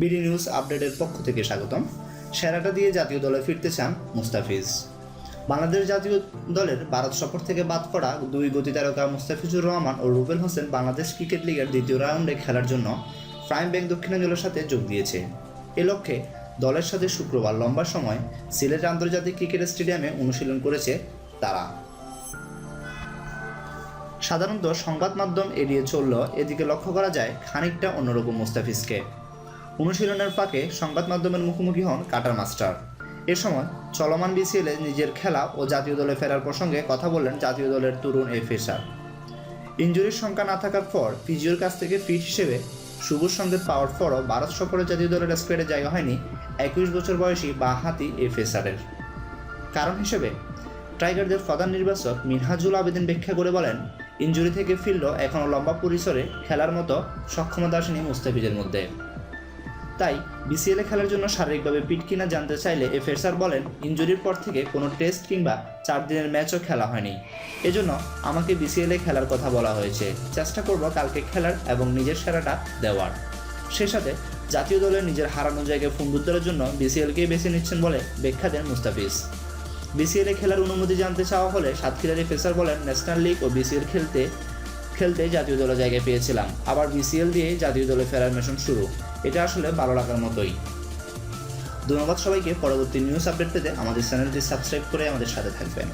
BD news আপডেটের পক্ষ থেকে স্বাগতম। সেরাটা দিয়ে জাতীয় দলে ফিরতে চান মুস্তাফিজ। বাংলাদেশ জাতীয় দলের ভারত সফর থেকে বাদ পড়া দুই গতি তারকা মুস্তাফিজুর রহমান ও রুবেল হোসেন বাংলাদেশ ক্রিকেট লিগের দ্বিতীয় রাউন্ডে খেলার জন্য প্রাইম ব্যাংক দক্ষিণাঞ্চলের সাথে যোগ দিয়েছে। এ লক্ষ্যে দলের সাথে শুক্রবার লম্বা সময় সিলেট আন্তর্জাতিক ক্রিকেট স্টেডিয়ামে অনুশীলন করেছে তারা। সাধারণত সংবাদ মাধ্যম এড়িয়ে চলল এদিকে লক্ষ্য করা যায়, খানিকটা অন্যরকম মুস্তাফিজকে। অনুশীলনের ফাঁকে সংবাদ মাধ্যমের মুখোমুখি হন কাটার মাস্টার। এ সময় চলমান বিসিএলে নিজের খেলা ও জাতীয় দলে ফেরার প্রসঙ্গে কথা বললেন জাতীয় দলের তরুণ এই ফেসার। ইঞ্জুরির সংখ্যা না থাকার পর ফিজিওর কাছ থেকে ফিট হিসেবে শুভর সঙ্গে পাওয়ার পরও ভারত সফরে জাতীয় দলের স্কোয়াডে জায়গা হয়নি একুশ বছর বয়সী বা হাতি এই ফেসারের। কারণ হিসেবে টাইগারদের প্রধান নির্বাচক মিনহাজুল আবেদিন ব্যাখ্যা করে বলেন, ইঞ্জুরি থেকে ফিরলেও এখনও লম্বা পরিসরে খেলার মতো সক্ষমতা আসেনি মুস্তাফিজের মধ্যে। তাই বিসিএলে খেলার জন্য শারীরিকভাবে পিট কিনা জানতে চাইলে এ ফেসার বলেন ইঞ্জুরির পর থেকে কোনো টেস্ট কিংবা চার দিনের ম্যাচও খেলা হয়নি। এজন্য আমাকে বিসিএলে খেলার কথা বলা হয়েছে। চেষ্টা করব কালকে খেলার এবং নিজের সেরাটা দেওয়ার। সে সাথে জাতীয় দলের নিজের হারানো জায়গায় পুনরুদ্ধারের জন্য বিসিএলকেই বেছে নিচ্ছেন বলে ব্যাখ্যা দেন মুস্তাফিজ। বিসিএলে খেলার অনুমতি জানতে চাওয়া হলে সাতক্ষীরার ফেসার বলেন, ন্যাশনাল লিগ ও বিসিএল খেলতে খেলতে জাতীয় দলে জায়গা পেয়েছিলাম। আবার বিসিএল দিয়ে জাতীয় দলে ফেরার মিশন শুরু। এটা আসলে ভালো লাগার মতোই। ধন্যবাদ সবাইকে। পরবর্তী নিউজ আপডেট পেতে আমাদের চ্যানেলটি সাবস্ক্রাইব করে আমাদের সাথে থাকবেন।